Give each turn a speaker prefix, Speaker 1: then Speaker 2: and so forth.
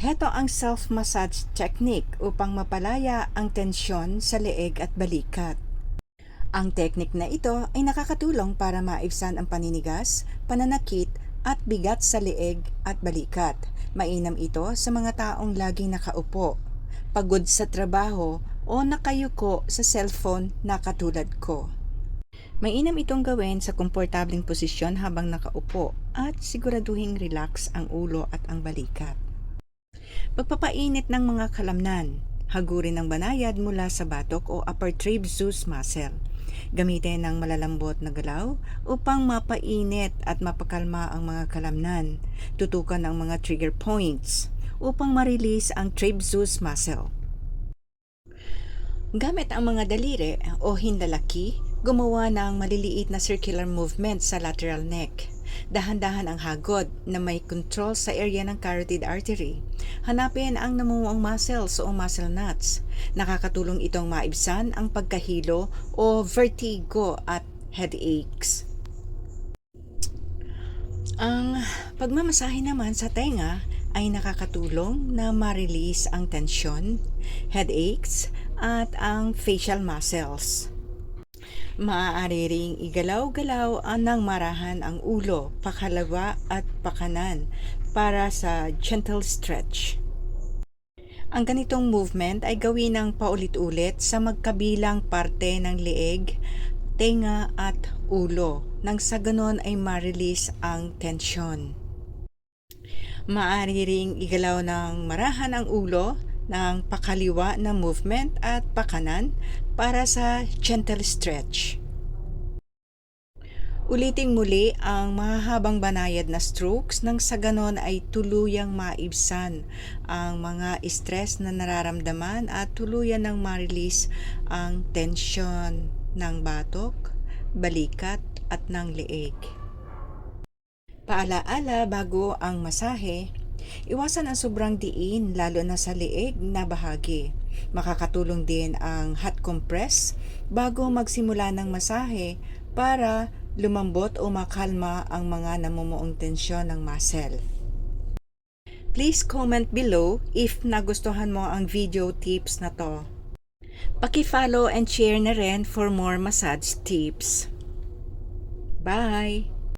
Speaker 1: Heto ang self-massage technique upang mapalaya ang tensyon sa leeg at balikat. Ang technique na ito ay nakakatulong para maibsan ang paninigas, pananakit at bigat sa leeg at balikat. Mainam ito sa mga taong laging nakaupo, pagod sa trabaho o nakayuko sa cellphone na katulad ko. Mainam itong gawin sa komportabling posisyon habang nakaupo at siguraduhing relax ang ulo at ang balikat. Pagpapainit ng mga kalamnan, hagurin ng banayad mula sa batok o upper trapezius muscle. Gamitin ng malalambot na galaw upang mapainit at mapakalma ang mga kalamnan. Tutukan ang mga trigger points upang ma-release ang trapezius muscle. Gamit ang mga daliri o hindalaki, gumawa ng maliliit na circular movement sa lateral neck. Dahan-dahan ang hagod na may control sa area ng carotid artery. Hanapin ang namumuong muscles o muscle knots. Nakakatulong itong maibsan ang pagkahilo o vertigo at headaches. Ang pagmamasahe naman sa tenga ay nakakatulong na ma-release ang tensyon, headaches, at ang facial muscles. Maaari ring igalaw-galaw ng marahan ang ulo, pakalawa at pakanan para sa gentle stretch. Ang ganitong movement ay gawin ng paulit-ulit sa magkabilang parte ng leeg, tenga at ulo nang sa ganon ay ma-release ang tensyon. Maaari ring igalaw ng marahan ang ulo ng pakaliwa na movement at pakanan para sa gentle stretch. Uliting muli ang mahahabang banayad na strokes nang sa ganon ay tuluyang maibsan ang mga stress na nararamdaman at tuluyan ng ma-release ang tensyon ng batok, balikat at ng leeg. Paalaala bago ang masahe, iwasan ang sobrang diin lalo na sa leeg na bahagi. Makakatulong din ang hot compress bago magsimula ng masahe para lumambot o makalma ang mga namumuong tensyon ng muscle. Please comment below if nagustuhan mo ang video tips na to. Paki-follow and share na rin for more massage tips. Bye!